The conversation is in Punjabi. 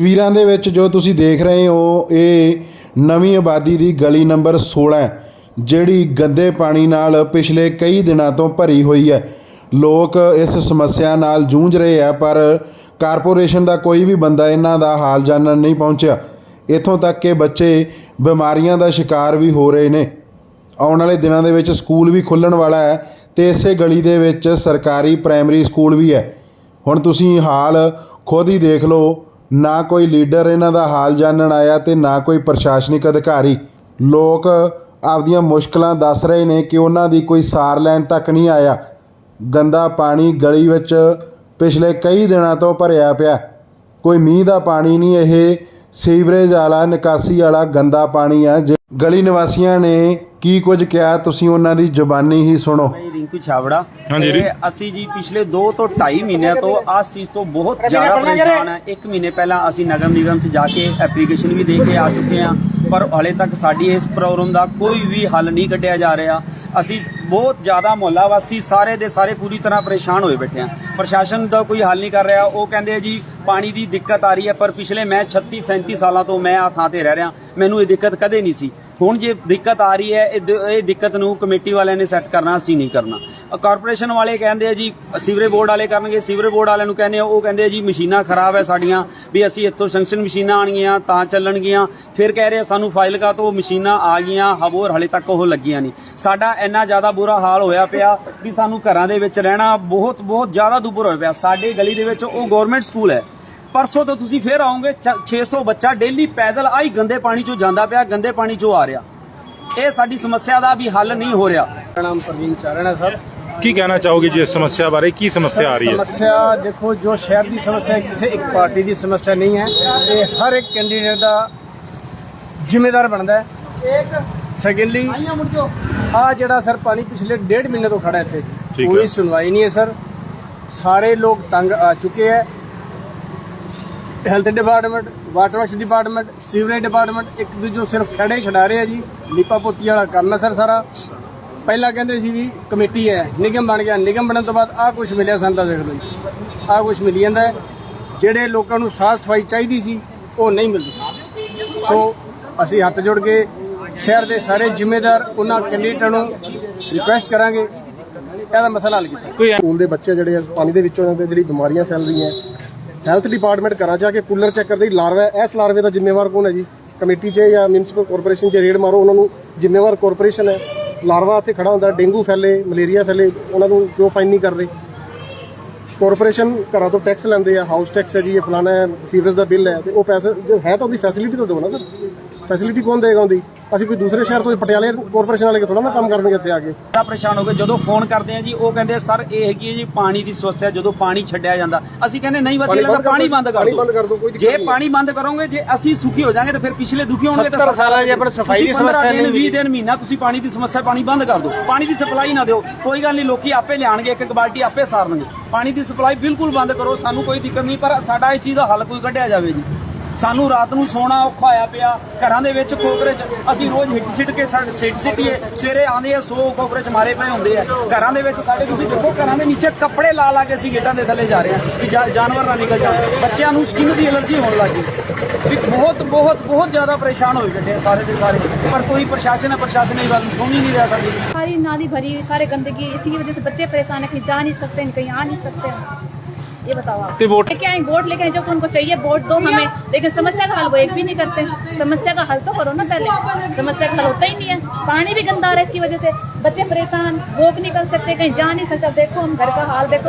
ਤਸਵੀਰਾਂ ਦੇ ਵਿੱਚ ਜੋ ਤੁਸੀਂ ਦੇਖ ਰਹੇ ਹੋ, ਇਹ ਨਵੀਂ ਆਬਾਦੀ ਦੀ ਗਲੀ ਨੰਬਰ 16 ਜਿਹੜੀ ਗੰਦੇ ਪਾਣੀ ਨਾਲ ਪਿਛਲੇ ਕਈ ਦਿਨਾਂ ਤੋਂ ਭਰੀ ਹੋਈ ਹੈ। ਲੋਕ ਇਸ ਸਮੱਸਿਆ ਨਾਲ ਜੂਝ ਰਹੇ ਆ, ਪਰ ਕਾਰਪੋਰੇਸ਼ਨ ਦਾ ਕੋਈ ਵੀ ਬੰਦਾ ਇਹਨਾਂ ਦਾ ਹਾਲ ਜਾਣਨ ਨਹੀਂ ਪਹੁੰਚਿਆ। ਇੱਥੋਂ ਤੱਕ ਕਿ ਬੱਚੇ ਬਿਮਾਰੀਆਂ ਦਾ ਸ਼ਿਕਾਰ ਵੀ ਹੋ ਰਹੇ ਨੇ। ਆਉਣ ਵਾਲੇ ਦਿਨਾਂ ਦੇ ਵਿੱਚ ਸਕੂਲ ਵੀ ਖੁੱਲਣ ਵਾਲਾ ਹੈ ਤੇ ਇਸੇ ਗਲੀ ਦੇ ਵਿੱਚ ਸਰਕਾਰੀ ਪ੍ਰਾਇਮਰੀ ਸਕੂਲ ਵੀ ਹੈ। ਹੁਣ ਤੁਸੀਂ ਹਾਲ ਖੁਦ ਹੀ ਦੇਖ ਲਓ ਨਾ ਕੋਈ ਲੀਡਰ ਇਹਨਾਂ ਦਾ ਹਾਲ ਜਾਣਨ ਆਇਆ ਤੇ ਨਾ ਕੋਈ ਪ੍ਰਸ਼ਾਸਨਿਕ ਅਧਿਕਾਰੀ। ਲੋਕ ਆਪਦੀਆਂ ਮੁਸ਼ਕਲਾਂ ਦੱਸ ਰਹੇ ਨੇ ਕਿ ਉਹਨਾਂ ਦੀ ਕੋਈ ਸਾਰ ਲੈਣ ਤੱਕ ਨਹੀਂ ਆਇਆ। ਗੰਦਾ ਪਾਣੀ ਗਲੀ ਵਿੱਚ ਪਿਛਲੇ ਕਈ ਦਿਨਾਂ ਤੋਂ ਭਰਿਆ ਪਿਆ। ਕੋਈ ਮੀਂਹ ਦਾ ਪਾਣੀ ਨਹੀਂ, ਇਹ ਸੀਵਰੇਜ ਵਾਲਾ, ਨਿਕਾਸੀ ਵਾਲਾ ਗੰਦਾ ਪਾਣੀ ਆ ਜੇ- ਗਲੀ ਨਿਵਾਸੀਆਂ ਨੇ ਕੀ ਕੁਝ ਕਿਹਾ? ਤੁਸੀਂ ਉਹਨਾਂ ਦੀ ਜ਼ੁਬਾਨੀ ਹੀ ਸੁਣੋ। ਮੈਂ ਰਿੰਕੂ ਛਾਵੜਾ। ਹਾਂਜੀ ਜੀ। ਤੇ ਅਸੀਂ ਜੀ ਪਿਛਲੇ 2 ਤੋਂ 2.5 ਮਹੀਨਿਆਂ ਤੋਂ ਆਸ ਚੀਜ਼ ਤੋਂ ਬਹੁਤ ਜ਼ਿਆਦਾ ਪਰੇਸ਼ਾਨ ਹੈ। 1 ਮਹੀਨੇ ਪਹਿਲਾਂ ਅਸੀਂ ਨਗਮ ਨਿਗਮ 'ਚ ਜਾ ਕੇ ਐਪਲੀਕੇਸ਼ਨ ਵੀ ਦੇ ਕੇ ਆ ਚੁੱਕੇ ਹਾਂ। ਪਰ ਹਲੇ ਤੱਕ ਸਾਡੀ ਇਸ ਪ੍ਰੋਬਲਮ ਦਾ ਕੋਈ ਵੀ ਹੱਲ ਨਹੀਂ ਕੱਢਿਆ ਜਾ ਰਿਹਾ। ਅਸੀਂ ਬਹੁਤ ਜ਼ਿਆਦਾ ਮੁਹੱਲਾ ਵਾਸੀ ਸਾਰੇ ਦੇ ਸਾਰੇ ਪੂਰੀ ਤਰ੍ਹਾਂ ਪਰੇਸ਼ਾਨ ਹੋਏ ਬੈਠੇ ਆ। ਪ੍ਰਸ਼ਾਸਨ ਦਾ ਕੋਈ ਹੱਲ ਨਹੀਂ ਕਰ ਰਿਹਾ। ਉਹ ਕਹਿੰਦੇ ਆ ਜੀ, ਪਾਣੀ ਦੀ ਦਿੱਕਤ ਆ ਰਹੀ ਹੈ, ਪਰ ਪਿਛਲੇ ਮੈਂ 36 37 ਸਾਲਾਂ ਤੋਂ ਮੈਂ ਆ ਥਾਂ ਤੇ ਰਹਿ ਰਿਹਾ। ਮੈਨੂੰ ਇਹ ਦਿੱਕਤ ਕਦੇ ਨਹੀਂ ਸੀ। ਹੁਣ ਜੇ ਦਿੱਕਤ ਆ ਰਹੀ ਹੈ, ਇਹ ਦ- ਇਹ ਦਿੱਕਤ ਨੂੰ ਕਮੇਟੀ ਵਾਲਿਆਂ ਨੇ ਸੈੱਟ ਕਰਨਾ, ਅਸੀਂ ਨਹੀਂ ਕਰਨਾ। ਕਾਰਪੋਰੇਸ਼ਨ ਵਾਲੇ ਕਹਿੰਦੇ ਆ ਜੀ ਸੀਵਰੇਜ ਬੋਰਡ ਵਾਲੇ ਕਰਨਗੇ ਸੀਵਰੇਜ ਬੋਰਡ ਵਾਲਿਆਂ ਨੂੰ ਕਹਿੰਦੇ ਆ, ਉਹ ਕਹਿੰਦੇ ਆ ਜੀ, ਮਸ਼ੀਨਾਂ ਖਰਾਬ ਹੈ ਸਾਡੀਆਂ, ਵੀ ਅਸੀਂ ਇੱਥੋਂ ਸੰਕਸ਼ਨ ਮਸ਼ੀਨਾਂ ਆਣਗੀਆਂ ਤਾਂ ਚੱਲਣਗੀਆਂ। ਫਿਰ ਕਹਿ ਰਹੇ ਸਾਨੂੰ ਫਾਈਲ ਕਾ ਤੋਂ, ਮਸ਼ੀਨਾਂ ਆ ਗਈਆਂ ਹਬੋਰ ਹਲੇ ਤੱਕ ਉਹ ਲੱਗੀਆਂ ਨਹੀਂ। ਸਾਡਾ ਇੰਨਾ ਜ਼ਿਆਦਾ ਬੁਰਾ ਹਾਲ ਹੋਇਆ ਪਿਆ, ਵੀ ਸਾਨੂੰ ਘਰਾਂ ਦੇ ਵਿੱਚ ਰਹਿਣਾ ਬਹੁਤ ਬਹੁਤ ਜ਼ਿਆਦਾ ਦੁੱਭਰ ਹੋਇਆ ਪਿਆ। ਸਾਡੇ ਗਲੀ ਦੇ ਵਿੱਚ ਉਹ ਗਵਰਨਮੈਂਟ ਸਕੂਲ ਹੈ। ਪਰਸੋਂ ਤੋਂ ਤੁਸੀਂ ਫੇਰ ਆਓਗੇ 600 ਬੱਚਾ ਡੇਲੀ ਪੈਦਲ ਆਈ ਗੰਦੇ ਪਾਣੀ ਚੋਂ ਜਾਂਦਾ ਪਿਆ ਗੰਦੇ ਪਾਣੀ ਚੋਂ ਆ ਰਿਹਾ। ਇਹ ਸਾਡੀ ਸਮੱਸਿਆ ਦਾ ਵੀ ਹੱਲ ਨਹੀਂ ਹੋ ਰਿਹਾ। ਮੇਰਾ ਨਾਮ ਪ੍ਰਵੀਨ ਚਾਰਨ ਹੈ ਸਰ। ਕੀ ਕਹਿਣਾ ਚਾਹੋਗੇ ਜੀ ਇਸ ਸਮੱਸਿਆ ਬਾਰੇ? ਕੀ ਸਮੱਸਿਆ ਆ ਰਹੀ ਹੈ? ਸਮੱਸਿਆ ਦੇਖੋ ਜੋ ਸ਼ਹਿਰ ਦੀ ਸਮੱਸਿਆ ਹੈ, ਕਿਸੇ ਇੱਕ ਪਾਰਟੀ ਦੀ ਸਮੱਸਿਆ ਨਹੀਂ ਹੈ। ਇਹ ਹਰ ਇੱਕ ਕੈਂਡੀਡੇਟ ਦਾ ਜ਼ਿੰਮੇਦਾਰ ਬਣਦਾ ਹੈ। ਸੈਕੰਡਲੀ ਆ ਜਿਹੜਾ ਸਰ ਪਾਣੀ ਪਿਛਲੇ ਡੇਢ ਮਹੀਨੇ ਤੋਂ ਖੜਾ ਇੱਥੇ। ਕੋਈ ਸੁਣਵਾਈ ਨਹੀਂ ਹੈ ਸਰ। ਸਾਰੇ ਲੋਕ ਤੰਗ ਆ ਚੁੱਕੇ ਹੈ। Health department water works department sewerage department ਇੱਕ ਦੂਜੇ ਨੂੰ ਸਿਰਫ ਖੜੇ ਹੀ ਛਡਾ ਰਹੇ ਆ ਜੀ। ਲੀਪਾ ਪੋਤੀ ਵਾਲਾ ਕੰਮ ਹੈ ਸਰ ਸਾਰਾ। ਪਹਿਲਾਂ ਕਹਿੰਦੇ ਸੀ ਵੀ ਕਮੇਟੀ ਹੈ ਨਿਗਮ ਬਣ ਗਿਆ। ਨਿਗਮ ਬਣਨ ਤੋਂ ਬਾਅਦ ਆਹ ਕੁਝ ਮਿਲਿਆ ਸਾਨੂੰ ਤਾਂ ਦੇਖ ਲਓ ਜੀ। ਆਹ ਕੁਝ ਮਿਲੀ ਜਾਂਦਾ ਹੈ। ਜਿਹੜੇ ਲੋਕਾਂ ਨੂੰ ਸਾਫ਼ ਸਫ਼ਾਈ ਚਾਹੀਦੀ ਸੀ ਉਹ ਨਹੀਂ ਮਿਲਦੀ ਸੀ। ਸੋ ਅਸੀਂ ਹੱਥ ਜੋੜ ਕੇ ਸ਼ਹਿਰ ਦੇ ਸਾਰੇ ਜ਼ਿੰਮੇਦਾਰ ਉਹਨਾਂ ਕੈਂਡੀਡੇਟਾਂ ਨੂੰ ਰਿਕੁਐਸਟ ਕਰਾਂਗੇ। ਇਹਦਾ ਮਸਲਾ ਹੱਲ ਕੀਤਾ। ਸਕੂਲ ਦੇ ਬੱਚੇ ਜਿਹੜੇ ਆ ਪਾਣੀ ਦੇ ਵਿੱਚੋਂ ਜਿਹੜੀ ਬਿਮਾਰੀਆਂ ਫੈਲ ਰਹੀਆਂ ਹੈਲਥ ਡਿਪਾਰਟਮੈਂਟ ਘਰਾਂ ਜਾ ਕੇ ਕੂਲਰ ਚੈੱਕ ਕਰਦੇ ਲਾਰਵਾ ਇਸ ਲਾਰਵੇ ਦਾ ਜ਼ਿੰਮੇਵਾਰ ਕੌਣ ਹੈ ਜੀ? ਕਮੇਟੀ 'ਚ ਜਾਂ ਮਿਊਨਿਸਪਲ ਕਾਰਪੋਰੇਸ਼ਨ 'ਚ ਰੇਡ ਮਾਰੋ, ਉਹਨਾਂ ਨੂੰ ਜ਼ਿੰਮੇਵਾਰ ਕਾਰਪੋਰੇਸ਼ਨ ਹੈ। ਲਾਰਵਾ ਇੱਥੇ ਖੜਾ ਹੁੰਦਾ, ਡੇਂਗੂ ਫੈਲੇ, ਮਲੇਰੀਆ ਫੈਲੇ, ਉਹਨਾਂ ਨੂੰ ਕਿਉਂ ਫਾਈਨ ਨਹੀਂ ਕਰ ਰਹੇ ਕਾਰਪੋਰੇਸ਼ਨ ਘਰਾਂ ਤੋਂ ਟੈਕਸ ਲੈਂਦੇ ਆ ਹਾਊਸ ਟੈਕਸ ਹੈ ਜੀ, ਇਹ ਫਲਾਣਾ ਹੈ, ਸੀਵਰੇਜ ਦਾ ਬਿੱਲ ਹੈ ਤੇ ਉਹ ਪੈਸੇ, ਜੋ ਹੈ ਤਾਂ ਉਹਦੀ ਫੈਸਿਲਿਟੀ ਤਾਂ ਦਿਓ ਨਾ ਸਰ। ਫੈਸਿਲਿਟੀ ਕੌਣ ਦੇਗਾ ਉਹਦੀ? ਅਸੀਂ ਕੋਈ ਦੂਸਰੇ ਸ਼ਹਿਰ ਤੋਂ ਪਟਿਆਲੇ ਕਾਰਪੋਰੇਸ਼ਨ ਵਾਲੇ ਥੋੜਾ ਨਾ ਕੰਮ ਕਰਨਗੇ ਇੱਥੇ ਆ ਕੇ। ਬੜਾ ਪਰੇਸ਼ਾਨ ਹੋ ਗਏ। ਜਦੋਂ ਫੋਨ ਕਰਦੇ ਆ ਜੀ ਉਹ ਕਹਿੰਦੇ ਸਰ ਇਹ ਹੈਗੀ ਹੈ ਜੀ ਪਾਣੀ ਦੀ ਸਮੱਸਿਆ ਜਦੋਂ ਪਾਣੀ ਛੱਡਿਆ ਜਾਂਦਾ। ਅਸੀਂ ਕਹਿੰਦੇ ਨਹੀਂ ਵਧੀਆ ਲੱਗਦਾ ਪਾਣੀ ਬੰਦ ਕਰ ਦਿਓ। ਬੰਦ ਕਰ ਦਿਓ, ਕੋਈ ਦਿੱਕਤ ਜੇ। ਪਾਣੀ ਬੰਦ ਕਰੋਗੇ ਜੇ ਅਸੀਂ ਸੁਖੀ ਹੋ ਜਾਾਂਗੇ ਤਾਂ ਫਿਰ ਪਿਛਲੇ ਦੁਖੀ ਹੋਣਗੇ ਤਾਂ 70 ਸਾਲਾਂ 'ਚ ਆਪਣੀ ਸਫ਼ਾਈ ਦੀ ਸਮੱਸਿਆ ਨਹੀਂ 20 ਦਿਨ ਮਹੀਨਾ ਤੁਸੀਂ ਪਾਣੀ ਦੀ ਸਮੱਸਿਆ ਪਾਣੀ ਬੰਦ ਕਰ ਦਿਓ। ਪਾਣੀ ਦੀ ਸਪਲਾਈ ਨਾ ਦਿਓ। ਕੋਈ ਗੱਲ ਨਹੀਂ ਲੋਕੀ ਆਪੇ ਲਿਆਣਗੇ ਇੱਕ ਇੱਕ ਬਾਲਟੀ ਆਪੇ ਸਾਰਨਗੇ। ਪਾਣੀ ਦੀ ਸਪਲਾਈ ਬਿਲਕੁਲ ਬੰਦ ਕਰੋ ਸਾਨੂੰ ਕੋਈ ਦਿੱਕਤ ਨਹੀਂ ਪਰ ਸਾਡਾ ਇਹ ਚੀਜ਼ ਦਾ ਹੱਲ ਕੋਈ ਕੱਢਿਆ ਜਾਵੇ ਜੀ। ਸਾਨੂੰ ਰਾਤ ਨੂੰ ਸੋਣਾ ਔਖਾ ਹੋਇਆ ਪਿਆ ਘਰਾਂ ਦੇ ਵਿੱਚ ਕੋਕਰੇਚ ਅਸੀਂ ਰੋਜ਼ ਹਿੱਟ ਸਿੱਟ ਕੇ ਸਾਡੇ ਸਿੱਟ ਸਿੱਟੀਏ ਸਵੇਰੇ ਆਉਂਦੇ ਆ 100 ਕੋਕਰੇਚ ਮਾਰੇ ਪਏ ਹੁੰਦੇ ਆ ਘਰਾਂ ਦੇ ਵਿੱਚ ਸਾਡੇ ਤੁਸੀਂ ਦੇਖੋ ਘਰਾਂ ਦੇ ਨੀਚੇ ਕੱਪੜੇ ਲਾ ਲਾ ਕੇ ਅਸੀਂ ਗੇਟਾਂ ਦੇ ਥੱਲੇ ਜਾ ਰਹੇ ਹਾਂ ਕਿ ਜਾ- ਜਾਨਵਰ ਨਾ ਨਿਕਲ ਜਾਣ ਬੱਚਿਆਂ ਨੂੰ ਸਕਿਨ ਦੀ ਐਲਰਜੀ ਹੋਣ ਲੱਗ ਗਈ ਵੀ ਬਹੁਤ ਬਹੁਤ ਬਹੁਤ ਜ਼ਿਆਦਾ ਪਰੇਸ਼ਾਨ ਹੋਏ ਬੈਠੇ ਆ ਸਾਰੇ ਦੇ ਸਾਰੇ ਪਰ ਕੋਈ ਪ੍ਰਸ਼ਾਸਨ ਹੈ ਪ੍ਰਸ਼ਾਸਨ ਇਹ ਗੱਲ ਸੁਣ ਹੀ ਨਹੀਂ ਰਿਹਾ ਸਾਡੀ सारी नाली भरी हुई सारे गंदगी इसी की वजह से बच्चे परेशान है कहीं जा नहीं सकते हैं, कहीं आ नहीं सकते हैं। ये बताओ आप। तो वोट लेके आए वोट लेके आए जब उनको चाहिए वोट दो हमें। लेकिन समस्या का हल वो एक भी नहीं करते। समस्या का हल तो करो ना पहले। समस्या का हल होता ही नहीं है। पानी भी गंदा रहा है इसकी वजह से। बच्चे परेशान वॉक नहीं कर सकते कहीं जा नहीं सकता। देखो हम घर का हाल देखो।